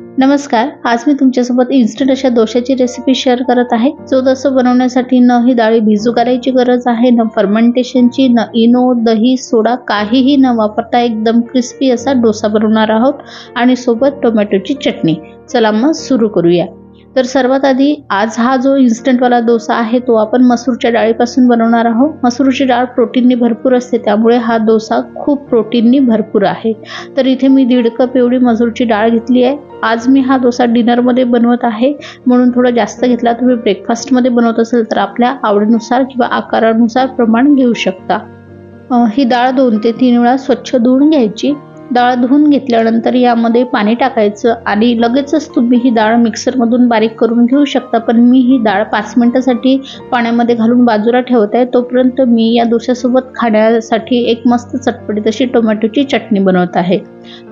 नमस्कार आज मी तुमच्यासोबत इन्स्टंट अशा दोशाची रेसिपी शेअर करत आहे. जो डोसा बनवण्यासाठी न ही डाळी भिजू करायची गरज आहे न फर्मेंटेशनची न इनो दही सोडा काहीही न वापरता एकदम क्रिस्पी असा डोसा बनवणार आहोत. आणि सोबत टोमॅटोची चटणी. चला मग सुरू करूया. तर सर्वात आधी आज हा जो इन्स्टंटवाला डोसा आहे तो आपण मसूरच्या डाळीपासून बनवणार आहोत. मसूरची डाळ प्रोटीननी भरपूर असते त्यामुळे हा डोसा खूप प्रोटीननी भरपूर आहे. तर इथे मी दीड कप एवढी मसूरची डाळ घेतली आहे. आज मी हा डोसा डिनरमध्ये बनवत आहे. म्हणून थोडा जास्त घेतला तुम्ही ब्रेकफास्टमध्ये बनवत असेल तर आपल्या आवडीनुसार किंवा आकारानुसार प्रमाण घेऊ शकता. ही डाळ दोन ते तीन वेळा स्वच्छ धुवून घ्यायची. डाळ धुवून घेतल्यानंतर यामध्ये पाणी टाकायचं आणि लगेचच तुम्ही ही डाळ मिक्सरमधून बारीक करून घेऊ शकता. पण मी ही डाळ पाच मिनटासाठी पाण्यामध्ये घालून बाजूला ठेवत आहे. तोपर्यंत मी या डोश्यासोबत खाण्यासाठी एक मस्त चटपटीत अशी टोमॅटोची चटणी बनवत आहे.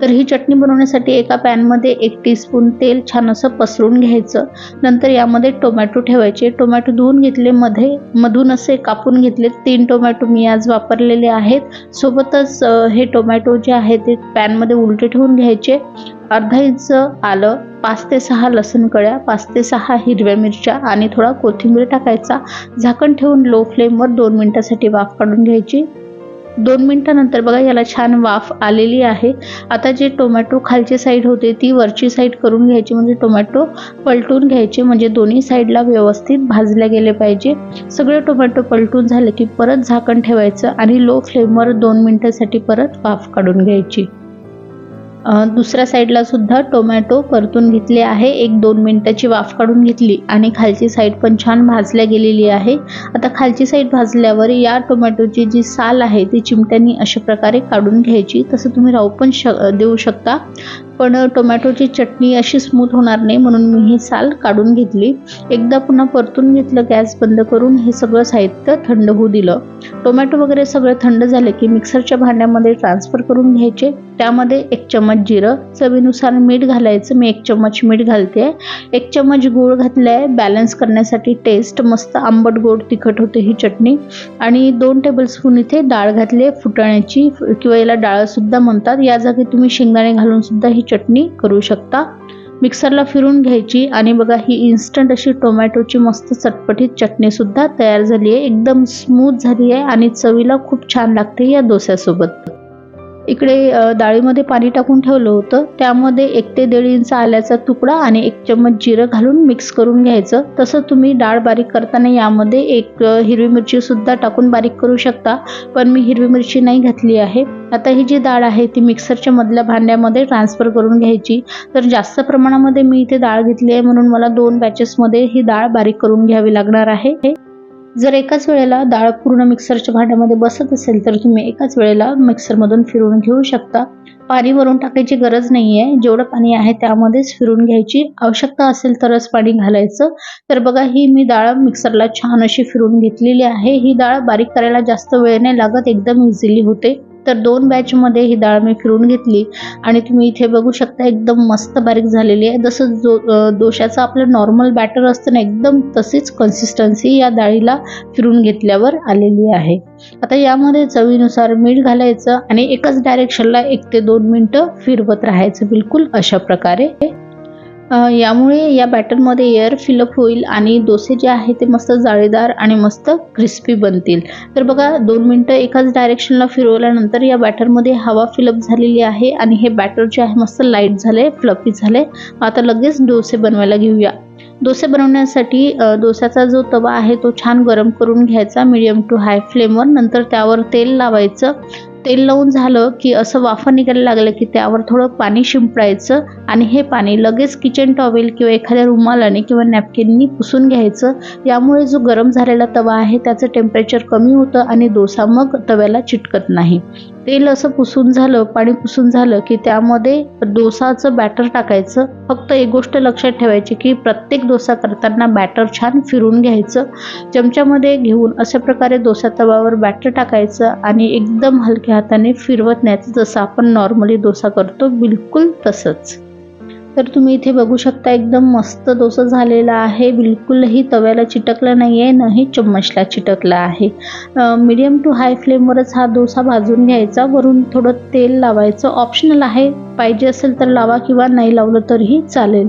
तर ही चटणी बनवण्यासाठी एका पॅनमध्ये एक टीस्पून तेल छान असं पसरून घ्यायचं. नंतर यामध्ये टोमॅटो ठेवायचे. टोमॅटो धुवून घेतले मध्ये मधून असे कापून घेतले. तीन टोमॅटो मी आज वापरलेले आहेत. सोबतच हे टोमॅटो जे आहे ते पॅनमध्ये उलटे ठेवून घ्यायचे. अर्धा इंच आलं पाच ते सहा लसूण कळ्या पाच ते सहा हिरव्या मिरच्या आणि थोडा कोथिंबीर टाकायचा. झाकण ठेवून लो फ्लेमवर दोन मिनटासाठी वाफ काढून घ्यायची. दोन मिनटानंतर बघा याला छान वाफ आलेली आहे. आता जे टोमॅटो खालची साईड होते ती वरची साईड करून घ्यायची. म्हणजे टोमॅटो पलटून घ्यायचे. म्हणजे दोन्ही साईडला व्यवस्थित भाजले गेले पाहिजे. सगळे टोमॅटो पलटून झाले की परत झाकण ठेवायचं आणि लो फ्लेमवर दोन मिनटासाठी परत वाफ काढून घ्यायची. दुसऱ्या साईडला सुद्धा टोमॅटो परतून घेतले आहे. एक दोन मिनटाची वाफ काढून घेतली आणि खालची साईड पण छान भाजल्या गेलेली आहे. आता खालची साईड भाजल्यावर या टोमॅटोची जी साल आहे ती चिमट्यांनी अशा प्रकारे काढून घ्यायची. तसं तुम्ही राहू पण श देऊ शकता. पण टोमॅटोची चटणी अशी स्मूथ होणार नाही म्हणून मी ही साल काढून घेतली. एकदा पुन्हा परतून घेतलं गॅस बंद करून हे सगळं साहित्य थंड होऊ दिलं. टोमॅटो वगैरे सगळं थंड झाले की मिक्सरच्या भांड्यामध्ये ट्रान्सफर करून घ्यायचे. त्यामध्ये एक चम्मच जिरं चवीनुसार मीठ घालायचं. मी एक चम्मच मीठ घालते. एक चम्मच गूळ घातलं आहे बॅलन्स करण्यासाठी टेस्ट मस्त आंबट गोड तिखट होते ही चटणी. आणि दोन टेबलस्पून इथे डाळ घातली आहे फुटाण्याची किंवा याला डाळसुद्धा म्हणतात. या जागी तुम्ही शेंगदाणे घालूनसुद्धा ही चटणी करू शकता. मिक्सरला फिरून घ्यायची आणि बघा ही इन्स्टंट अशी टोमॅटोची मस्त चटपटीत चटणीसुद्धा तयार झाली आहे. एकदम स्मूथ झाली आहे आणि चवीला खूप छान लागते या डोस्यासोबत. इकडे डाळीमध्ये पाणी टाकून ठेवलं होतं. त्यामध्ये एक ते दीड इंच आल्याचा तुकडा आणि एक चम्मच जिरं घालून मिक्स करून घ्यायचं. तसं तुम्ही डाळ बारीक करताना यामध्ये एक हिरवी मिरची सुद्धा टाकून बारीक करू शकता पण मी हिरवी मिरची नाही घातली आहे. आता ही जी डाळ आहे ती मिक्सरच्या मधल्या भांड्यामध्ये ट्रान्सफर करून घ्यायची. तर जास्त प्रमाणामध्ये मी इथे डाळ घेतली आहे म्हणून मला दोन बॅचेसमध्ये ही डाळ बारीक करून घ्यावी लागणार आहे. जर एकाच वेळेला डाळ पूर्ण मिक्सरच्या भांड्यामध्ये बसत असेल तर तुम्ही एकाच वेळेला मिक्सरमधून फिरवून घेऊ शकता. पाणी वरून टाकायची गरज नाही आहे जेवढं पाणी आहे त्यामध्येच फिरून घ्यायची आवश्यकता असेल तरच पाणी घालायचं. तर बघा ही मी डाळ मिक्सरला छान अशी फिरून घेतलेली आहे. ही डाळ बारीक करायला जास्त वेळ नाही लागत एकदम इझिली होते. तर दोन बॅचमध्ये ही डाळ मी फिरून घेतली. आणि तुम्ही इथे बघू शकता एकदम मस्त बारीक झालेली आहे. जसं जो दोशाचं आपलं नॉर्मल बॅटर असतं ना एकदम तशीच कन्सिस्टन्सी या डाळीला फिरून घेतल्यावर आलेली आहे. आता यामध्ये चवीनुसार मीठ घालायचं आणि एकाच डायरेक्शनला एक ते दोन मिनटं फिरवत राहायचं. बिलकुल अशा प्रकारे. यामुळे या बॅटरमध्ये एअर फिलअप होईल आणि डोसे जे आहे ते मस्त जाळीदार आणि मस्त क्रिस्पी बनतील. तर बघा दोन मिनटं एकाच डायरेक्शनला फिरवल्यानंतर या बॅटरमध्ये हवा फिलअप झालेली आहे आणि हे बॅटर जे आहे मस्त लाइट झाले फ्लफी झाले आता लगेच डोसे बनवायला घेऊया. डोसे बनवण्यासाठी डोस्याचा जो तवा आहे तो छान गरम करून घ्यायचा मिडियम टू हाय फ्लेमवर नंतर त्यावर तेल लावायचं. तेल लावून झालं की असं वाफं निघायला लागलं की त्यावर थोडं पाणी शिंपडायचं आणि हे पाणी लगेच किचन टॉवेल किंवा एखाद्या रुमालाने किंवा नॅपकिननी पुसून घ्यायचं. यामुळे जो गरम झालेला तवा आहे त्याचं टेम्परेचर कमी होतं आणि डोसा मग तव्याला चिटकत नाही. तेल असं पुसून झालं पाणी पुसून झालं की त्यामध्ये डोसाचं बॅटर टाकायचं. फक्त एक गोष्ट लक्षात ठेवायची की प्रत्येक डोसा करताना बॅटर छान फिरून घ्यायचं. चमच्यामध्ये घेऊन अशा प्रकारे डोसा तवावर बॅटर टाकायचं आणि एकदम हलक्या हाताने फिरवत न्यायचं जसं आपण नॉर्मली डोसा करतो बिलकुल तसंच. तर तुम्ही इथे बघू शकता एकदम मस्त डोसा झालेला आहे. बिलकुलही तव्याला चिटकला नाही आहे नाही चम्मचला चिटकला आहे. मीडियम टू हाय फ्लेमवरच हा डोसा भाजून घ्यायचा. वरून थोडं तेल लावायचं. ऑप्शनल आहे. पाहिजे असेल तर लावा किंवा नाही लावलं तरीही चालेल.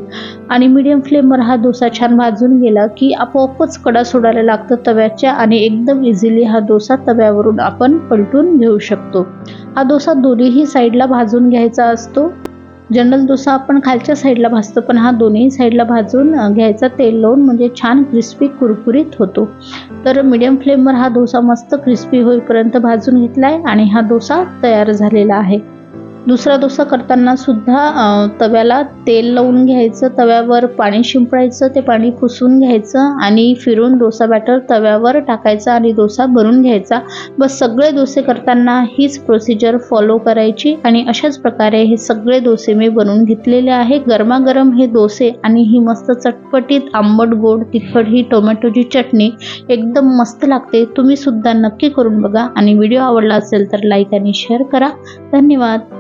आणि मीडियम फ्लेमवर हा डोसा छान भाजून गेला की आपोआपच कडा सोडायला लागतं तव्याच्या आणि एकदम इझिली हा डोसा तव्यावरून आपण पलटून घेऊ शकतो. हा डोसा दोन्हीही साईडला भाजून घ्यायचा असतो. जनरल डोसा आपण खालच्या साईडला भाजतो पण हा दोन्ही साईडला भाजून घ्यायचा तेल लावून म्हणजे छान क्रिस्पी कुरकुरीत होतो. तर मीडियम फ्लेमवर हा डोसा मस्त क्रिस्पी होईपर्यंत भाजून घेतला आहे आणि हा डोसा तयार झालेला आहे. दुसरा डोसा करताना सुद्धा तव्याला तेल लावून घ्यायचं तव्यावर पाणी शिंपडायचं ते पाणी पुसून घ्यायचं आणि फिरून डोसा बॅटर तव्यावर टाकायचा आणि डोसा भरून घ्यायचा. बस सगळे डोसे करताना हीच प्रोसिजर फॉलो करायची आणि अशाच प्रकारे हे सगळे डोसे मी बनवून घेतलेले आहे. गरमागरम हे डोसे आणि ही मस्त चटपटीत आंबट गोड तिखट ही टोमॅटोची चटणी एकदम मस्त लागते. तुम्ही सुद्धा नक्की करून बघा आणि व्हिडिओ आवडला असेल तर लाईक आणि शेअर करा. धन्यवाद.